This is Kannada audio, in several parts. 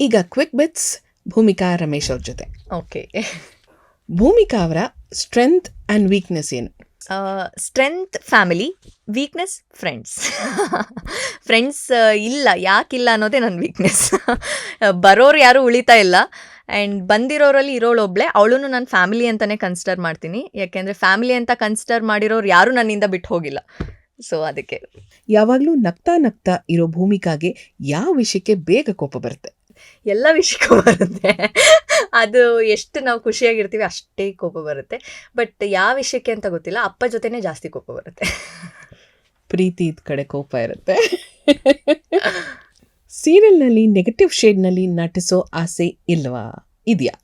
ಈಗ ಕ್ವಿಕ್ ಬಿಟ್ಸ್ ಭೂಮಿಕಾ ರಮೇಶ್ ಅವ್ರ ಜೊತೆ. ಓಕೆ ಭೂಮಿಕಾ ಅವರ ಸ್ಟ್ರೆಂತ್ ಆ್ಯಂಡ್ ವೀಕ್ನೆಸ್ ಏನು? Strength family weakness friends friends ಇಲ್ಲ ಯಾಕಿಲ್ಲ ಅನ್ನೋದೇ ನನ್ನ ವೀಕ್ನೆಸ್ ಬರೋರು ಯಾರೂ ಉಳಿತಾ ಇಲ್ಲ. ಆ್ಯಂಡ್ ಬಂದಿರೋರಲ್ಲಿ ಇರೋಳು ಒಬ್ಳೆ ಅವಳು ನನ್ನ ಫ್ಯಾಮಿಲಿ ಅಂತಲೇ ಕನ್ಸಿಡರ್ ಮಾಡ್ತೀನಿ. ಯಾಕೆಂದರೆ ಫ್ಯಾಮಿಲಿ ಅಂತ ಕನ್ಸಿಡರ್ ಮಾಡಿರೋರು ಯಾರೂ ನನ್ನಿಂದ ಬಿಟ್ಟು ಹೋಗಿಲ್ಲ. ಸೊ ಅದಕ್ಕೆ. ಯಾವಾಗಲೂ ನಗ್ತಾ ನಗ್ತಾ ಇರೋ ಭೂಮಿಕಾಗೆ ಯಾವ ವಿಷಯಕ್ಕೆ ಬೇಗ ಕೋಪ ಬರುತ್ತೆ? ಎಲ್ಲ ವಿಷಯಕ್ಕೂ ಬರುತ್ತೆ. ಅದು ಎಷ್ಟು ನಾವು ಖುಷಿಯಾಗಿರ್ತೀವಿ ಅಷ್ಟೇ ಕೋಪ ಬರುತ್ತೆ. ಬಟ್ ಯಾವ ವಿಷಯಕ್ಕೆ ಅಂತ ಗೊತ್ತಿಲ್ಲ. ಅಪ್ಪ ಜೊತೆನೇ ಜಾಸ್ತಿ ಕೋಪ ಬರುತ್ತೆ. ಪ್ರೀತಿ ಇದ್ ಕಡೆ ಕೋಪ ಇರುತ್ತೆ. ಸೀರಿಯಲ್ನಲ್ಲಿ ನೆಗೆಟಿವ್ ಶೇಡ್ನಲ್ಲಿ ನಟಿಸೋ ಆಸೆ ಇಲ್ವಾ? ಇದೆಯಾ?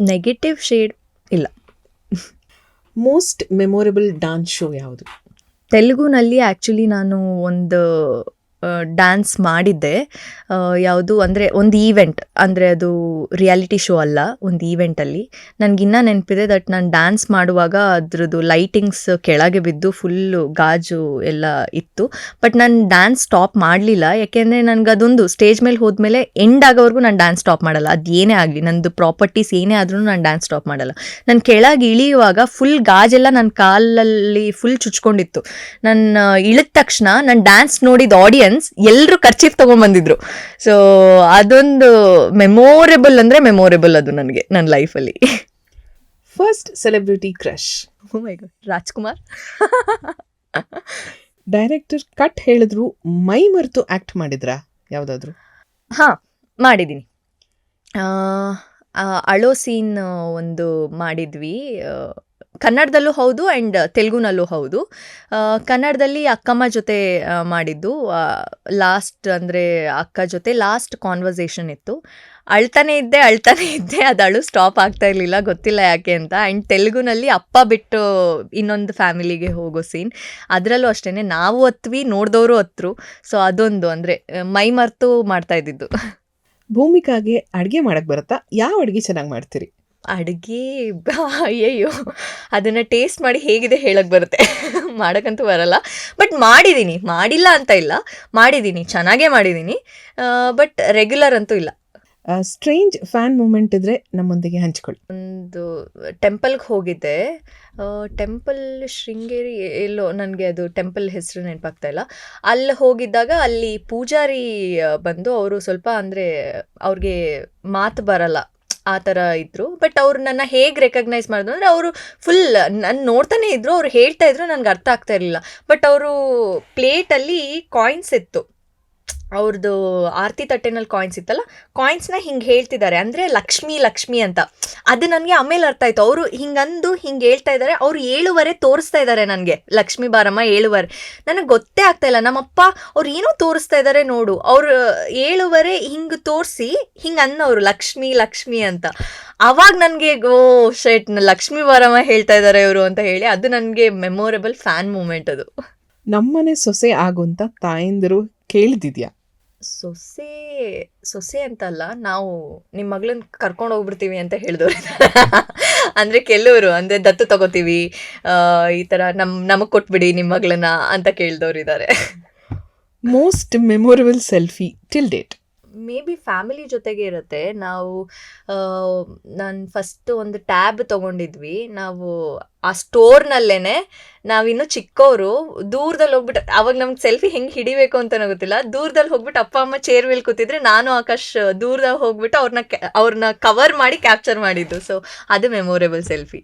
ನೆಗೆಟಿವ್ ಶೇಡ್ ಇಲ್ಲ. ಮೋಸ್ಟ್ ಮೆಮೊರೇಬಲ್ ಡಾನ್ಸ್ ಶೋ ಯಾವುದು? ತೆಲುಗುನಲ್ಲಿ ಆ್ಯಕ್ಚುಲಿ ನಾನು ಒಂದು ಡ್ಯಾನ್ಸ್ ಮಾಡಿದ್ದೆ. ಯಾವುದು ಅಂದರೆ ಒಂದು ಈವೆಂಟ್ ಅಂದರೆ ಅದು ರಿಯಾಲಿಟಿ ಶೋ ಅಲ್ಲ, ಒಂದು ಈವೆಂಟಲ್ಲಿ ನನಗಿನ್ನ ನೆನಪಿದೆ ದಟ್ ನಾನು ಡ್ಯಾನ್ಸ್ ಮಾಡುವಾಗ ಅದರದ್ದು ಲೈಟಿಂಗ್ಸ್ ಕೆಳಗೆ ಬಿದ್ದು ಫುಲ್ಲು ಗಾಜು ಎಲ್ಲ ಇತ್ತು. ಬಟ್ ನಾನು ಡ್ಯಾನ್ಸ್ ಸ್ಟಾಪ್ ಮಾಡಲಿಲ್ಲ, ಯಾಕೆಂದರೆ ನನಗೆ ಅದೊಂದು ಸ್ಟೇಜ್ ಮೇಲೆ ಹೋದ್ಮೇಲೆ ಎಂಡ್ ಆಗೋವರೆಗೂ ನಾನು ಡ್ಯಾನ್ಸ್ ಸ್ಟಾಪ್ ಮಾಡಲ್ಲ. ಅದು ಏನೇ ಆಗಲಿ ನನ್ನದು ಪ್ರಾಪರ್ಟೀಸ್ ಏನೇ ಆದ್ರೂ ನಾನು ಡ್ಯಾನ್ಸ್ ಸ್ಟಾಪ್ ಮಾಡಲ್ಲ. ನಾನು ಕೆಳಗೆ ಇಳಿಯುವಾಗ ಫುಲ್ ಗಾಜೆಲ್ಲ ನನ್ನ ಕಾಲಲ್ಲಿ ಫುಲ್ ಚುಚ್ಕೊಂಡಿತ್ತು. ನನ್ನ ಇಳಿದ ತಕ್ಷಣ ನಾನು ಡ್ಯಾನ್ಸ್ ನೋಡಿದ ಆಡಿಯನ್ಸ್ ಎಲ್ಲರೂ ಖರ್ಚಿಗೆ ತೊಗೊಂಬಂದಿದ್ರು. ಸೊ ಅದೊಂದು ಮೆಮೋರೇಬಲ್ ಅಂದರೆ ಮೆಮೋರೇಬಲ್ ಅದು ನನಗೆ ನನ್ನ ಲೈಫಲ್ಲಿ first celebrity crush Rajkumar? Director cut ಹೇಳಿದ್ರು ಮೈ ಮರೆತು ಆಕ್ಟ್ ಮಾಡಿದ್ರಾ? ಯಾವುದಾದ್ರು? ಹಾಂ ಮಾಡಿದ್ದೀನಿ ಅಳೋ ಸೀನ್ ಒಂದು ಮಾಡಿದ್ವಿ. ಕನ್ನಡದಲ್ಲೂ ಹೌದು ಆ್ಯಂಡ್ ತೆಲುಗುನಲ್ಲೂ ಹೌದು. ಕನ್ನಡದಲ್ಲಿ ಅಕ್ಕಮ್ಮ ಜೊತೆ ಮಾಡಿದ್ದು. ಲಾಸ್ಟ್ ಅಂದರೆ ಅಕ್ಕ ಜೊತೆ ಲಾಸ್ಟ್ ಕಾನ್ವರ್ಸೇಷನ್ ಇತ್ತು. ಅಳ್ತಾನೆ ಇದ್ದೆ ಅಳ್ತಾನೆ ಇದ್ದೆ, ಅದು ಸ್ಟಾಪ್ ಆಗ್ತಾ ಇರಲಿಲ್ಲ, ಗೊತ್ತಿಲ್ಲ ಯಾಕೆ ಅಂತ. ಆ್ಯಂಡ್ ತೆಲುಗುನಲ್ಲಿ ಅಪ್ಪ ಬಿಟ್ಟು ಇನ್ನೊಂದು ಫ್ಯಾಮಿಲಿಗೆ ಹೋಗೋ ಸೀನ್ ಅದರಲ್ಲೂ ಅಷ್ಟೇ ನಾವು ಅತ್ವಿ ನೋಡಿದವರು ಹತ್ರು. ಸೊ ಅದೊಂದು ಅಂದರೆ, ಮೈ ಮರೆತು ಮಾಡ್ತಾ ಇದ್ದಿದ್ದು. ಭೂಮಿಕಾಗೆ ಅಡುಗೆ ಮಾಡೋಕ್ಕೆ ಬರುತ್ತಾ? ಯಾವ ಅಡುಗೆ ಚೆನ್ನಾಗಿ ಮಾಡ್ತೀರಿ? ಅಡುಗೆ ಅಯ್ಯಯ್ಯೋ ಅದನ್ನು ಟೇಸ್ಟ್ ಮಾಡಿ ಹೇಗಿದೆ ಹೇಳಕ್ಕೆ ಬರುತ್ತೆ. ಮಾಡೋಕ್ಕಂತೂ ಬರಲ್ಲ. ಬಟ್ ಮಾಡಿದ್ದೀನಿ ಮಾಡಿಲ್ಲ ಅಂತ ಇಲ್ಲ. ಮಾಡಿದ್ದೀನಿ ಚೆನ್ನಾಗೇ ಮಾಡಿದ್ದೀನಿ ಬಟ್ ರೆಗ್ಯುಲರ್ ಅಂತೂ ಇಲ್ಲ. ಸ್ಟ್ರೇಂಜ್ ಫ್ಯಾನ್ ಮೂಮೆಂಟ್ ಇದ್ರೆ ನಮ್ಮೊಂದಿಗೆ ಹಂಚ್ಕೊಳ್ಳಿ. ಒಂದು ಟೆಂಪಲ್ಗೆ ಹೋಗಿದ್ದೆ. ಟೆಂಪಲ್ ಶೃಂಗೇರಿ ಎಲ್ಲೋ ನನಗೆ ಅದು ಟೆಂಪಲ್ ಹೆಸರು ನೆನಪಾಗ್ತಾ ಇಲ್ಲ. ಅಲ್ಲಿ ಹೋಗಿದ್ದಾಗ ಅಲ್ಲಿ ಪೂಜಾರಿ ಬಂದು ಅವರು ಸ್ವಲ್ಪ ಅಂದರೆ ಅವ್ರಿಗೆ ಮಾತು ಬರಲ್ಲ. ಆ ಥರ ಇದ್ರು. ಬಟ್ ಅವ್ರು ನನ್ನ ಹೇಗೆ ರೆಕಗ್ನೈಸ್ ಮಾಡಿದ್ರು ಅಂದರೆ ಅವರು ಫುಲ್ ನನ್ನ ನೋಡ್ತಾನೆ ಇದ್ರು, ಅವ್ರು ಹೇಳ್ತಾ ಇದ್ರು, ನನಗೆ ಅರ್ಥ ಆಗ್ತಾ ಇರಲಿಲ್ಲ. ಬಟ್ ಅವರು ಪ್ಲೇಟಲ್ಲಿ ಕಾಯಿನ್ಸ್ ಇತ್ತು. ಅವ್ರದ್ದು ಆರತಿ ತಟ್ಟೆನಲ್ಲಿ ಕಾಯಿನ್ಸ್ ಇತ್ತಲ್ಲ ಕಾಯಿನ್ಸ್ನ ಹಿಂಗೆ ಹೇಳ್ತಿದ್ದಾರೆ. ಅಂದರೆ ಲಕ್ಷ್ಮಿ ಲಕ್ಷ್ಮಿ ಅಂತ. ಅದು ನನಗೆ ಆಮೇಲೆ ಅರ್ಥ ಆಯಿತು. ಅವರು ಹಿಂಗಂದು ಹಿಂಗೆ ಹೇಳ್ತಾ ಇದ್ದಾರೆ ಅವ್ರು ಏಳುವರೆ ತೋರಿಸ್ತಾ ಇದ್ದಾರೆ ನನಗೆ. ಲಕ್ಷ್ಮಿ ಬಾರಮ್ಮ ಏಳುವರೆ. ನನಗೆ ಗೊತ್ತೇ ಆಗ್ತಾ ಇಲ್ಲ. ನಮ್ಮಪ್ಪ ಅವ್ರು ಏನೋ ತೋರಿಸ್ತಾ ಇದ್ದಾರೆ ನೋಡು. ಅವರು ಏಳುವರೆ ಹಿಂಗೆ ತೋರಿಸಿ, ಹಿಂಗೆ ಅನ್ನೋರು, ಲಕ್ಷ್ಮಿ ಲಕ್ಷ್ಮಿ ಅಂತ. ಆವಾಗ ನನಗೆ, ಓ ಶೇಟ್ ಲಕ್ಷ್ಮಿ ಬಾರಮ್ಮ ಹೇಳ್ತಾ ಇದ್ದಾರೆ ಇವರು ಅಂತ ಹೇಳಿ, ಅದು ನನಗೆ ಮೆಮೊರೇಬಲ್ ಫ್ಯಾನ್ ಮೂಮೆಂಟ್ ಅದು. ನಮ್ಮನೆ ಸೊಸೆ ಆಗುಂತ ತಾಯಂದಿರು ಕೇಳಿದಿದ್ಯಾ? ಸೊಸೆ ಸೊಸೆ ಅಂತಲ್ಲ, ನಾವು ನಿಮ್ಮ ಮಗಳನ್ನ ಕರ್ಕೊಂಡು ಹೋಗ್ಬಿಡ್ತೀವಿ ಅಂತ ಹೇಳಿದವ್ರು. ಅಂದರೆ ಕೆಲವರು, ಅಂದರೆ ದತ್ತು ತಗೋತೀವಿ ಈ ಥರ ನಮ್ಮ ನಮಗೆ ಕೊಟ್ಬಿಡಿ ನಿಮ್ಮ ಮಗಳನ್ನ ಅಂತ ಕೇಳಿದವ್ರು ಇದ್ದಾರೆ most memorable selfie till date maybe family ಜೊತೆಗೆ ಇರುತ್ತೆ. ನಾವು ನಾನು ಫಸ್ಟ್ ಒಂದು ಟ್ಯಾಬ್ ತೊಗೊಂಡಿದ್ವಿ. ನಾವು ಆ ಸ್ಟೋರ್ನಲ್ಲೇ ನಾವಿನ್ನೂ ಚಿಕ್ಕವರು ದೂರದಲ್ಲಿ ಹೋಗ್ಬಿಟ್ಟು, ಅವಾಗ ನಮ್ಗೆ ಸೆಲ್ಫಿ ಹೆಂಗೆ ಹಿಡಿಬೇಕು ಅಂತನೂ ಗೊತ್ತಿಲ್ಲ. ದೂರದಲ್ಲಿ ಹೋಗ್ಬಿಟ್ಟು ಅಪ್ಪ, ಅಮ್ಮ ಚೇರ್ ಮೇಲೆ ಕೂತಿದ್ರೆ ನಾನು ಆಕಾಶ್ ದೂರದಲ್ಲಿ ಹೋಗ್ಬಿಟ್ಟು ಅವ್ರನ್ನ ಅವ್ರನ್ನ ಕವರ್ ಮಾಡಿ ಕ್ಯಾಪ್ಚರ್ ಮಾಡಿದ್ದು. ಸೊ ಅದು ಮೆಮೊರೇಬಲ್ ಸೆಲ್ಫಿ